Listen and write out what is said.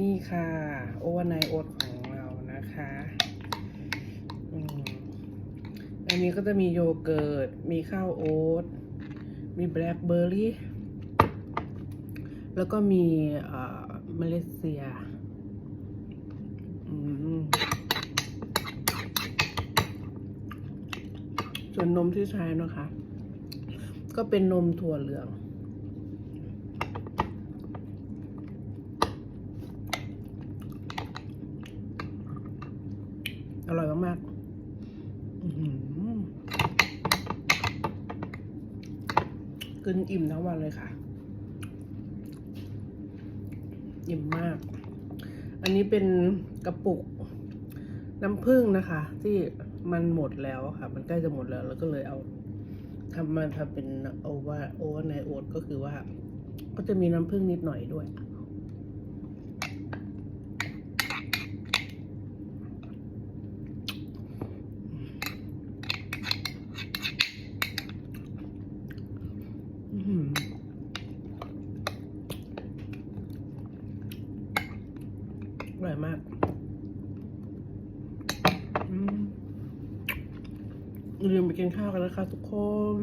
นี่ค่ะโอวอร์ไนโอ๊ตของเรานะคะอันนี้ก็จะมีโยเกิร์ต มีข้าวโอ๊ต มีแบล็คเบอร์รี่ แล้วก็มีเอ่อเมเซียส่วนนมที่ใช้นะคะ ก็เป็นนมถั่วเหลือง อ ร่อยมากๆกินอิ่มทั้งวันเลยค่ะ อิ่มมาก อันนี้เป็นกระปุกน้ำผึ้งนะคะ ที่มันหมดแล้วค่ะ มันใกล้จะหมดแล้ว แล้วก็เลยเอาทำมาทำเป็นโอวาโอวาในโอ๊ตก็คือว่า ก็จะมีน้ำผึ้งนิดหน่อยด้วย อื้อหืออ ร่อยมากอืมลืมไปกินข้าวกันนะคะทุกคน